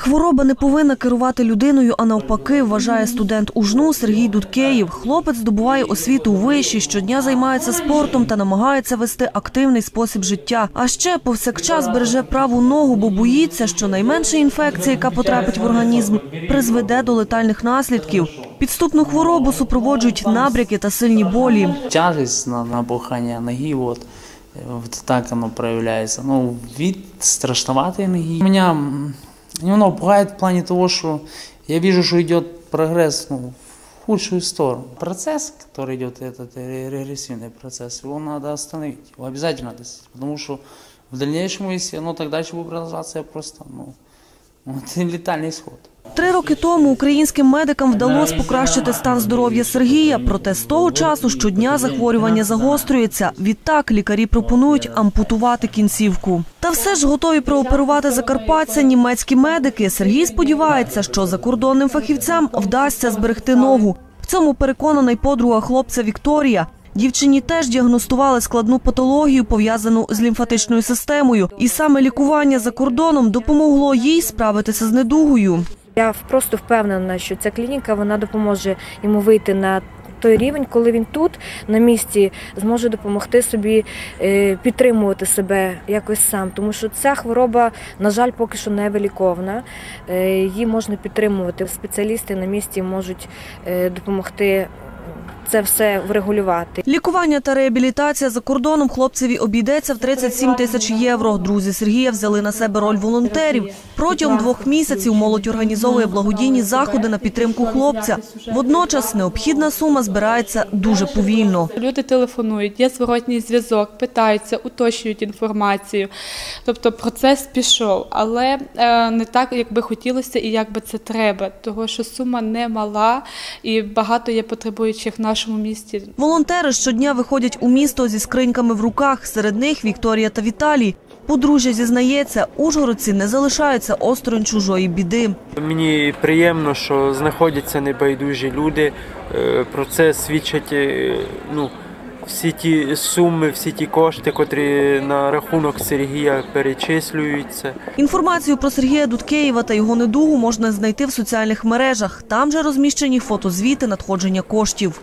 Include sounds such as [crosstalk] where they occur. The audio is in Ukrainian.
Хвороба не повинна керувати людиною, а навпаки, вважає студент УЖНУ Сергій Дудкеєв. Хлопець здобуває освіту у виші, щодня займається спортом та намагається вести активний спосіб життя. А ще повсякчас береже праву ногу, бо боїться, що найменша інфекція, яка потрапить в організм, призведе до летальних наслідків. Підступну хворобу супроводжують набряки та сильні болі. Тяжесть на набухание ноги, вот, э, вот так оно проявляется. Ну, вид страшноватой ноги. Меня м, немного пугает в плане того, что я вижу, что идет прогресс ну, в худшую сторону. Процесс, который идет, этот ре- регрессивный процесс, его надо остановить, его обязательно надо остановить, потому что в дальнейшем, если оно так дальше будет продолжаться, я просто, ну, [laughs] это летальный исход. Три роки тому українським медикам вдалося покращити стан здоров'я Сергія. Проте з того часу щодня захворювання загострюється. Відтак лікарі пропонують ампутувати кінцівку. Та все ж готові прооперувати закарпатця німецькі медики. Сергій сподівається, що закордонним фахівцям вдасться зберегти ногу. В цьому переконана й подруга хлопця Вікторія. Дівчині теж діагностували складну патологію, пов'язану з лімфатичною системою, і саме лікування за кордоном допомогло їй справитися з недугою. Я просто впевнена, що ця клініка вона допоможе йому вийти на той рівень, коли він тут на місці зможе допомогти собі е, підтримувати себе якось сам. Тому що ця хвороба, на жаль, поки що не виліковна. Е, Її можна підтримувати. Спеціалісти на місці можуть е, допомогти це все врегулювати. Лікування та реабілітація за кордоном хлопцеві обійдеться в 37 тисяч євро. Друзі Сергія взяли на себе роль волонтерів. Протягом двох місяців молодь організовує благодійні заходи на підтримку хлопця. Водночас необхідна сума збирається дуже повільно. Люди телефонують, є зворотній зв'язок, питаються, уточнюють інформацію. Тобто процес пішов, але е, не так, як би хотілося і як би це треба, тому що сума не мала і багато є потребуючих в нашому місті. Волонтери щодня виходять у місто зі скриньками в руках. Серед них Вікторія та Віталій. Подружжя зізнається, ужгородці не залишаються осторонь чужої біди. Мені приємно, що знаходяться небайдужі люди. Е, Про це свідчать е, ну, всі ті суми, всі ті кошти, котрі на рахунок Сергія перечислюються. Інформацію про Сергія Дудкеєва та його недугу можна знайти в соціальних мережах. Там же розміщені фотозвіти надходження коштів.